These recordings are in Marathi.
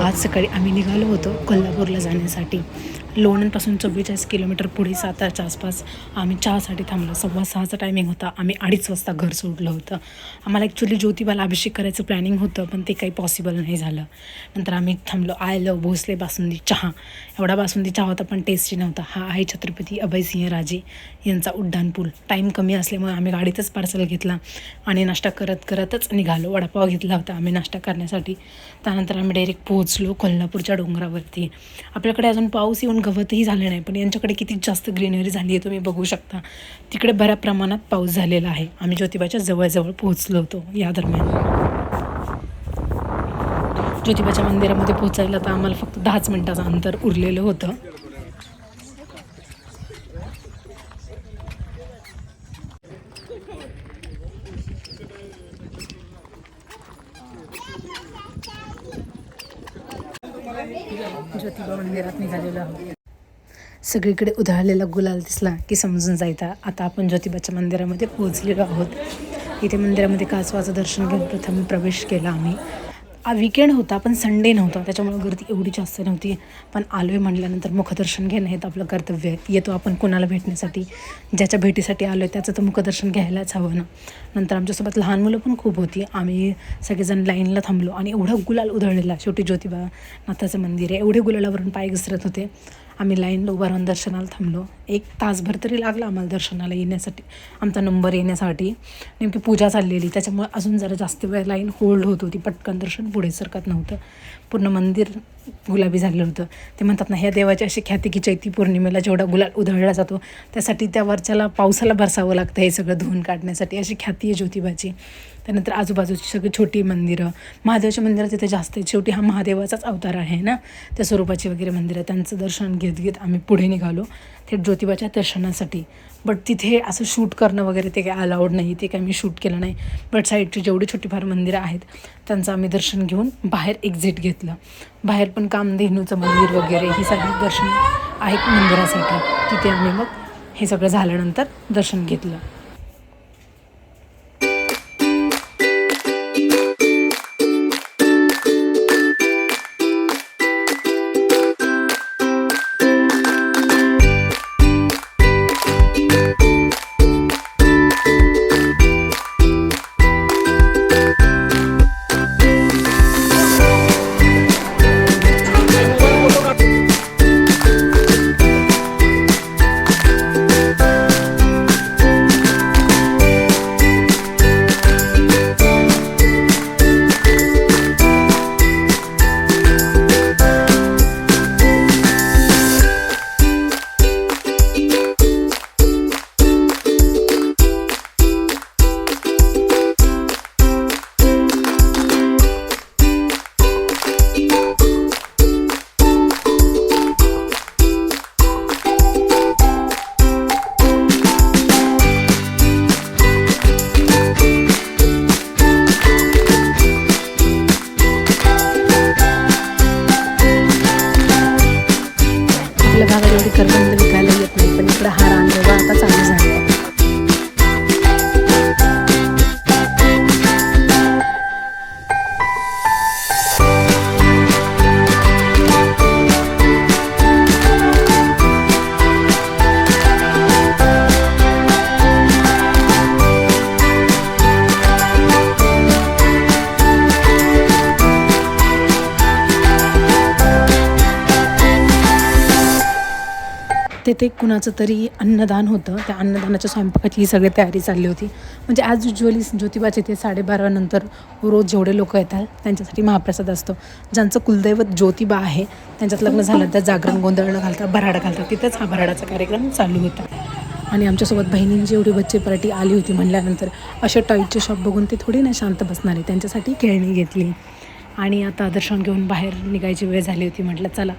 आज सकाळी आम्ही निघालो होतो कोल्हापूरला जाण्यासाठी. लोणंदपासून चव्वेचाळीस किलोमीटर पुढे सातारच्या आसपास आम्ही चहासाठी थांबलो. सव्वा सहाचा टायमिंग होता. आम्ही अडीच वाजता घर सोडलं होतं. आम्हाला ॲक्च्युली ज्योतिबाला अभिषेक करायचं प्लॅनिंग होतं पण ते काही पॉसिबल नाही झालं. नंतर आम्ही थांबलो. आय लव भोसले बासुंदी चहा. एवढा बासुंदी चहा होता पण टेस्टी नव्हता. हा आहे छत्रपती अभयसिंह राजे यांचा उड्डाण पूल. टाईम कमी असल्यामुळे आम्ही गाडीतच पार्सल घेतला आणि नाश्ता करत करतच निघालो. वडापाव घेतला होता. आम्ही नाश्ता करण्यासाठी. त्यानंतर आम्ही डायरेक्ट पोहोचलो कोल्हापूरच्या डोंगरावरती. आपल्याकडे अजून पाऊस येऊन गवतही झालं नाही पण यांच्याकडे किती जास्त ग्रीनरी झाली आहे तुम्ही बघू शकता. तिकडे बऱ्या प्रमाणात पाऊस झालेला आहे. आम्ही ज्योतिबाच्या जवळजवळ पोहोचलो होतो या दरम्यान. ज्योतिबाच्या मंदिरामध्ये पोहोचायला तर आम्हाला फक्त दहाच मिनिटाचं अंतर उरलेलं होतं. ज्योतिबा मंदिरात निघालेलो आहोत सगळीकडे उधळलेला गुलाल दिसला की समजून जायचा. आता आपण ज्योतिबाच्या मंदिरामध्ये पोहोचलेलो आहोत. इथे मंदिरामध्ये कासवाचं दर्शन घेऊन प्रथम प्रवेश केला आम्ही. विकेंड होता पण संडे नव्हता. त्याच्यामुळे गर्दी एवढी जास्त नव्हती. पण आलो आहे म्हटल्यानंतर मुखदर्शन घेणं हे तर आपलं कर्तव्य आहे. येतो आपण कोणाला भेटण्यासाठी? ज्याच्या भेटीसाठी आलो आहे त्याचं तर मुखदर्शन घ्यायलाच हवं ना. नंतर आमच्यासोबत लहान मुलं पण खूप होती. आम्ही सगळेजण लाईनला थांबलो आणि एवढा गुलाल उधळलेला. शेवटी ज्योतिबा नाथाचं मंदिर आहे. एवढे गुलालावरून पाय घसरत होते. आम्ही लाईन उभा राहून दर्शनाला थांबलो. एक तासभर तरी लागला आम्हाला दर्शनाला येण्यासाठी. आमचा नंबर येण्यासाठी. नेमकी पूजा चाललेली. त्याच्यामुळे अजून जरा जास्त वेळ लाईन होल्ड होत होती. पटकन दर्शन पुढे सरकत नव्हतं. पूर्ण मंदिर गुलाबी झालेलं होतं. ते म्हणतात ना ह्या देवाची अशी ख्याती की चैती पौर्णिमेला जेवढा गुलाल उधळला जातो त्यासाठी त्या वरच्याला पावसाला बरसावं लागतं हे सगळं धुवून काढण्यासाठी. अशी ख्याती आहे ज्योतिबाची. त्यानंतर आजूबाजूची सगळी छोटी मंदिरं. महादेवाच्या मंदिरं तिथे जास्त आहेत शेवटी हा महादेवाचाच अवतार आहे ना? त्या स्वरूपाची वगैरे मंदिरं त्यांचं दर्शन घेत घेत आम्ही पुढे निघालो थेट ज्योतिबाच्या दर्शनासाठी. बट तिथे असं शूट करणं वगैरे ते काही अलाउड नाही. ते काही मी शूट केलं नाही. बट साईडची जेवढी छोटीफार मंदिरं आहेत त्यांचं आम्ही दर्शन घेऊन बाहेर एक्झिट घेतलं. बाहेर पण कामधेनूचं मंदिर वगैरे ही सगळी दर्शन आहेत मंदिरासाठी. तिथे आम्ही मग हे सगळं झाल्यानंतर दर्शन घेतलं. तेथे कुणाचं तरी अन्नदान होतं. त्या अन्नदानाच्या स्वयंपाकाची ही सगळी तयारी चालली होती. म्हणजे ॲज युजली ज्योतिबाचे ते साडेबारानंतर रोज जेवढे लोक येतात त्यांच्यासाठी महाप्रसाद असतो. ज्यांचं कुलदैवत ज्योतिबा आहे त्यांच्यात लग्न झालं तर जागरण गोंधळणं घालतात भराडा घालतात. तिथंच हा भराडाचा कार्यक्रम चालू होता. आणि आमच्यासोबत बहिणींची एवढी बच्चे पार्टी आली होती म्हणल्यानंतर अशा टॉयचे शॉप बघून ते थोडी ना शांत बसणारे त्यांच्यासाठी खेळणी घेतली. आणि आता दर्शन घेऊन बाहेर निघायची वेळ झाली होती. म्हटलं चला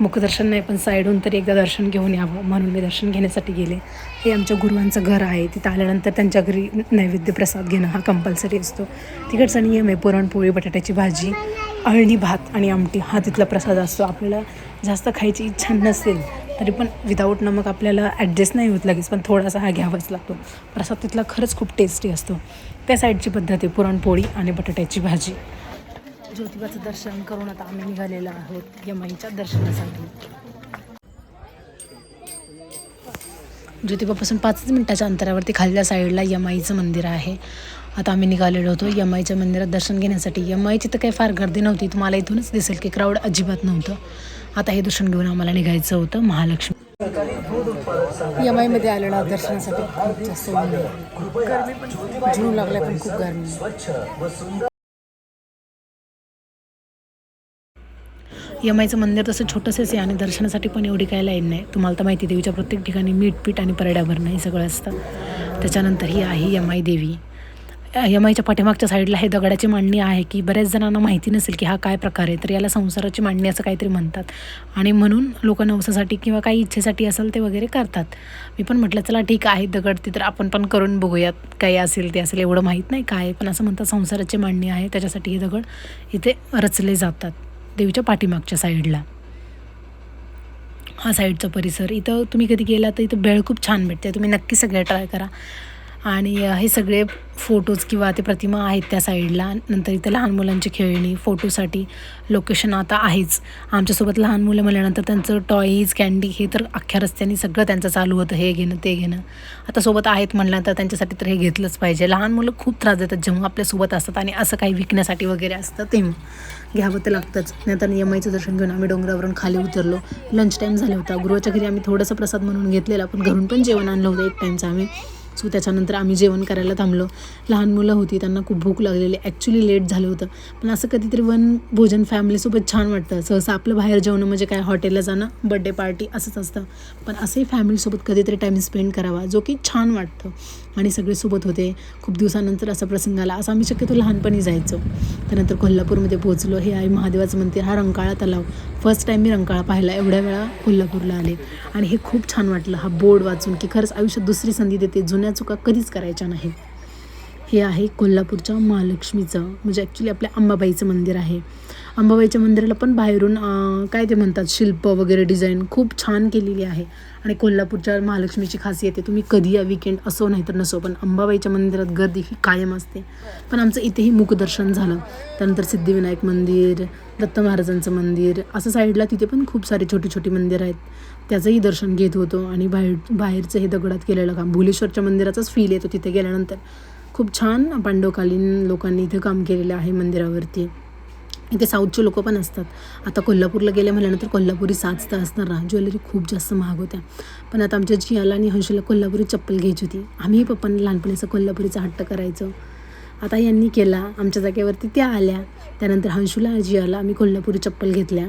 मुखदर्शन नाही पण साईडहून तरी एकदा दर्शन घेऊन यावं. म्हणून मी दर्शन घेण्यासाठी गेले. हे आमच्या गुरुवांचं घर आहे. तिथं आल्यानंतर त्यांच्या घरी नैवेद्य प्रसाद घेणं हा कंपल्सरी असतो. तिकडचा नियम आहे पुरणपोळी बटाट्याची भाजी अळणी भात आणि आमटी. हा तिथला प्रसाद असतो. आपल्याला जास्त खायची इच्छा नसेल तरी पण विदाऊट नमक आपल्याला ॲडजस्ट नाही होत लगेच पण थोडासा हा घ्यावाच लागतो. प्रसाद तिथला खरंच खूप टेस्टी असतो. त्या साईडची पद्धत आहे पुरणपोळी आणि बटाट्याची भाजी. ज्योतिबाचं दर्शन करून आता आम्ही निघालेलो आहोत यमाईच्या दर्शनासाठी. ज्योतिबापासून पाचच मिनिटाच्या अंतरावरती खालच्या साईडला यमाईचं मंदिर आहे. आता आम्ही निघालेलो होतो यमाईच्या मंदिरात दर्शन घेण्यासाठी. यमाईची तर काही फार गर्दी नव्हती तुम्हाला इथूनच दिसेल की क्राऊड अजिबात नव्हतं. आता हे दर्शन घेऊन आम्हाला निघायचं होतं महालक्ष्मी. यमाईमध्ये आलेलो दर्शनासाठी. खूप जास्त गर्मी पण लागल्या पण खूप गरमी यमाईचं मंदिर तसं छोटंसंच आहे आणि दर्शनासाठी पण एवढी काय लाईन नाही. तुम्हाला तर माहिती देवीच्या प्रत्येक ठिकाणी मीठ पीठ आणि परड्याभरणं हे सगळं असतं. त्याच्यानंतर ही आहे यमाई देवी. यमाईच्या पाठीमागच्या साईडला हे दगडाची मांडणी आहे की बऱ्याच जणांना माहिती नसेल की हा काय प्रकार आहे तर याला संसाराची मांडणी असं काहीतरी म्हणतात. आणि म्हणून लोक नवसासाठी किंवा काही इच्छेसाठी असेल ते वगैरे करतात. मी पण म्हटलं चला ठीक आहे दगड ती तर आपण पण करून बघूयात काही असेल ते असेल एवढं माहीत नाही काय पण असं म्हणतात संसाराची मांडणी आहे त्याच्यासाठी हे दगड इथे रचले जातात. देवीच्या पाठीमागच्या साईडला. हा साईडचा परिसर. इथं तुम्ही कधी गेला तर इथं भेळ खूप छान भेटते. तुम्ही नक्की सगळं ट्राय करा. आणि हे सगळे फोटोज किंवा ते प्रतिमा आहेत त्या साईडला. नंतर इथं लहान मुलांची खेळणी फोटोसाठी लोकेशन आता आहेच. आमच्यासोबत लहान मुलं म्हणल्यानंतर त्यांचं टॉईज कॅन्डी हे तर अख्ख्या रस्त्याने सगळं त्यांचं चालू होतं हे घेणं ते घेणं. आता सोबत आहेत म्हणल्यानंतर त्यांच्यासाठी तर हे घेतलंच पाहिजे. लहान मुलं खूप त्रास देतात जेव्हा आपल्यासोबत असतात आणि असं काही विकण्यासाठी वगैरे असतं तेव्हा घ्यावं तर लागतंच. नंतर यमाईचं दर्शन घेऊन आम्ही डोंगरावरून खाली उतरलो. लंच टाईम झाला होता. गुरुवाच्या घरी आम्ही थोडंसं प्रसाद म्हणून घेतलेला पण घरून पण जेवण आणलं होतं एक टाईमचं आम्ही. सो त्याच्यानंतर आम्ही जेवण करायला थांबलो. लहान मुलं होती त्यांना खूप भूक लागलेली. ॲक्च्युली लेट झालं होतं. पण असं कधीतरी वन भोजन फॅमिलीसोबत छान वाटतं. सहसा आपलं बाहेर जेवणं म्हणजे काय? हॉटेलला जाणं बड्डे पार्टी असंच असतं. पण असंही फॅमिलीसोबत कधीतरी टाईम स्पेंड करावा जो की छान वाटतं. आणि सगळे सोबत होते. खूप दिवसानंतर असा प्रसंग आला. असं आम्ही शक्यतो लहानपणी जायचो. त्यानंतर कोल्हापूरमध्ये पोहोचलो. हे आहे महादेवाचं मंदिर हा रंकाळा तलाव. फर्स्ट टाईम मी रंकाळा पाहिला. एवढ्या वेळा कोल्हापूरला आले. आणि हे खूप छान वाटलं. हा बोर्ड वाचून की खरंच आयुष्यात दुसरी संधी देते. जुन्या चुका कधीच करायच्या नाही हे आहे कोल्हापूरच्या महालक्ष्मीचं म्हणजे ॲक्च्युली आपल्या अंबाबाईचं मंदिर आहे. अंबाबाईच्या मंदिराला पण बाहेरून काय ते म्हणतात शिल्प वगैरे डिझाईन खूप छान केलेली आहे. आणि कोल्हापूरच्या महालक्ष्मीची खासियत आहे तुम्ही कधी या विकेंड असो नाही तर नसो पण अंबाबाईच्या मंदिरात गर्दी ही कायम असते. पण आमचं इथेही मुखदर्शन झालं. त्यानंतर सिद्धिविनायक मंदिर दत्त महाराजांचं मंदिर असं साईडला तिथे पण खूप सारे छोटी छोटी मंदिरं आहेत. त्याचंही दर्शन घेत होतो आणि बाहेर बाहेरचं हे दगडात केलेलं काम भुलेश्वरच्या मंदिराचाच फील येतो तिथे गेल्यानंतर. खूप छान पांडवकालीन लोकांनी इथे काम केलेलं आहे मंदिरावरती. इथे साऊथचे लोक पण असतात. आता कोल्हापूरला गेले म्हटल्यानंतर कोल्हापुरी साज तर असणार ना. ज्वेलरी खूप जास्त महाग होत्या. पण आता आमच्या जियाला आणि हंशीला कोल्हापुरी चप्पल घ्यायची होती. आम्ही पप्पांना लहानपणी असं कोल्हापुरीचा हट्ट करायचो. आता यांनी केला. आमच्या जागेवरती त्या आल्या. त्यानंतर हंशूला जियाला आम्ही कोल्हापुरी चप्पल घेतल्या.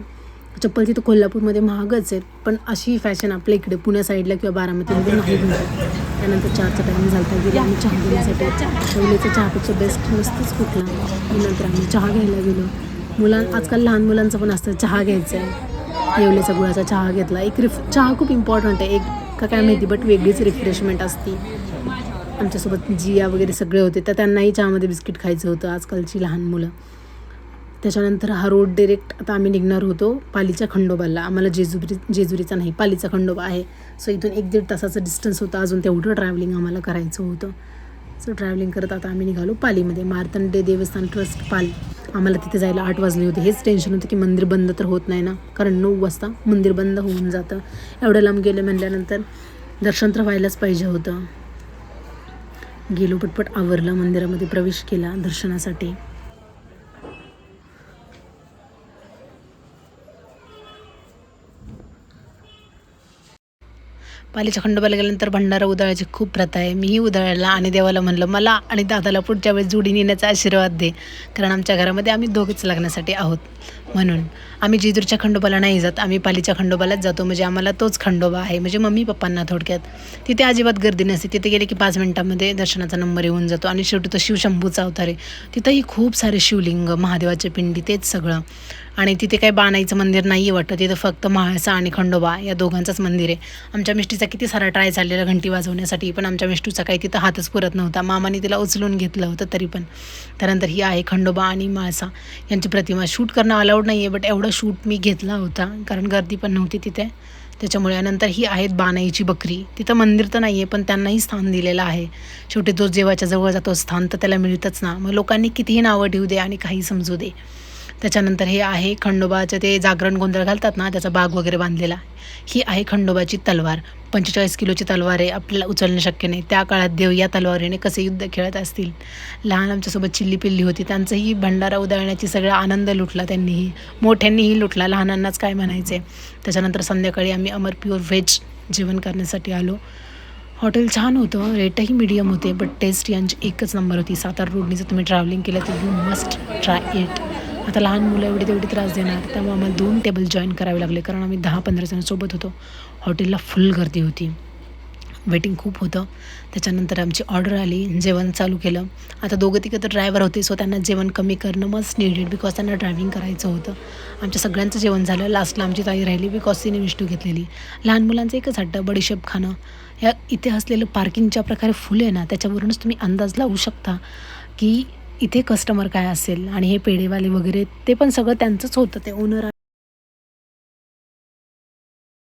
चप्पल तिथं कोल्हापूरमध्ये महागच आहे पण अशी फॅशन आपल्या इकडे पुण्या साईडला किंवा बारामतीमध्ये नाही. त्यानंतर चहाचा टाईम झाला गेले आम्ही चहा घेण्यासाठी. शैलीचा चहापेक्षा बेस्ट मस्तच कुठला. नंतर आम्ही चहा घ्यायला गेलो. मुलां आजकाल लहान मुलांचं पण असतं चहा घ्यायचं आहे येवलेचा गुळाचा चहा घेतला. एक रिफ चहा खूप इम्पॉर्टंट आहे. एक का काय माहिती बट वेगळीच रिफ्रेशमेंट असती. आमच्यासोबत जिया वगैरे सगळे होते तर त्यांनाही चहामध्ये बिस्किट खायचं होतं आजकालची लहान मुलं. त्याच्यानंतर हा रोड डिरेक्ट आता आम्ही निघणार होतो पालीच्या खंडोबाला. आम्हाला जेजुरी जेजुरीचा नाही पालीचा खंडोबा आहे. सो इथून एक दीड तासाचं डिस्टन्स होतं. अजून तेवढं ट्रॅव्हलिंग आम्हाला करायचं होतं. सो ट्रॅव्हलिंग करत आता आम्ही निघालो पालीमध्ये. मार्तंडे देवस्थान ट्रस्ट पाली. आम्हाला तिथे जायला आठ वाजले होते. हेच टेन्शन होतं की मंदिर बंद तर होत नाही ना. कारण नऊ वाजता मंदिर बंद होऊन जातं. एवढं लांब गेले म्हणल्यानंतर दर्शन तर व्हायलाच पाहिजे होतं. गेलो पटपट आवरलं मंदिरामध्ये प्रवेश केला दर्शनासाठी. पालीच्या खंडोबाला गेल्यानंतर भंडारा उधळायची खूप प्रथा आहे. मीही उधळायला आणि देवाला म्हणलं मला आणि दादाला पुढच्या वेळेस जोडी नेण्याचा आशीर्वाद दे कारण आमच्या घरामध्ये आम्ही दोघेच लग्नासाठी आहोत. म्हणून आम्ही जेजूरच्या खंडोबाला नाही जात आम्ही पालीच्या खंडोबालाच जातो. म्हणजे आम्हाला तोच खंडोबा आहे. म्हणजे मम्मी पप्पांना थोडक्यात. तिथे अजिबात गर्दी नसते. तिथे गेले की पाच मिनटामध्ये दर्शनाचा नंबर येऊन जातो आणि शेवटी तो शिवशंभूचा अवतार आहे. तिथंही खूप सारे शिवलिंग महादेवाचे पिंडी तेच सगळं. आणि तिथे काही बाणाईचं मंदिर नाही आहे वाटतं. तिथं फक्त म्हाळसा आणि खंडोबा या दोघांचंच मंदिर आहे. आमच्या मिष्टीचा किती सारा ट्राय झालेला घंटी वाजवण्यासाठी पण आमच्या मिष्टूचा काही तिथं हातच पुरत नव्हता. मामाने तिला उचलून घेतलं होतं तरी पण. त्यानंतर ही आहे खंडोबा आणि म्हाळसा यांची प्रतिमा शूट करणं अलाउड नाही आहे बट एवढं शूट मी घेतला होता कारण गर्दी पण नव्हती तिथे. त्याच्यामुळे नंतर ही आहेत बानाईची बकरी. तिथं मंदिर तर नाही आहे पण त्यांनाही स्थान दिलेलं आहे. शेवटी जो जेवाच्या जवळ जातो स्थान तर त्याला मिळतच ना. मग लोकांनी कितीही नावं ठेवू दे आणि काही समजू दे. त्याच्यानंतर हे आहे खंडोबाचं ते जागरण गोंधळ घालतात ना त्याचा बाग वगैरे बांधलेला ही आहे खंडोबाची तलवार. पंचेचाळीस किलोची तलवार आहे आपल्याला उचलणं शक्य नाही. त्या काळात देव या तलवारीने कसे युद्ध खेळत असतील? लहान आमच्यासोबत चिल्ली पिल्ली होती त्यांचंही भंडारा उधळण्याची सगळा आनंद लुटला त्यांनीही. मोठ्यांनीही लुटला लहानांनाच काय म्हणायचे? त्याच्यानंतर संध्याकाळी आम्ही अमर प्युअर व्हेज जेवण करण्यासाठी आलो. हॉटेल छान होतं रेटही मीडियम होते बट टेस्ट यांची एकच नंबर होती. सातारा रोडनी जर तुम्ही ट्रॅव्हलिंग केलं तर यू मस्ट ट्राय इट आता लहान मुलं एवढी तेवढी त्रास देणार त्यामुळे आम्हाला दोन टेबल जॉईन करावे लागले. कारण आम्ही दहा पंधरा जण सोबत होतो. हॉटेलला फुल गर्दी होती. वेटिंग खूप होतं. त्याच्यानंतर आमची ऑर्डर आली. जेवण चालू केलं. आता दोघं तिघं तर ड्रायव्हर होते सो त्यांना जेवण कमी करणं मस्ट निडेड बिकॉज त्यांना ड्रायव्हिंग करायचं होतं. आमच्या सगळ्यांचं जेवण झालं. लास्टला आमची ताई राहिली बिकॉज तिने विष्टू घेतलेली. लहान मुलांचं एकच हट्ट बडीशेप खाणं. या इथे असलेलं पार्किंगच्या प्रकारे फुल आहे ना त्याच्यावरूनच तुम्ही अंदाज लावू शकता की इथे कस्टमर काय असेल आणि हे पेढेवाले वगैरे ते पण सगळं त्यांचंच होतं ते ओनर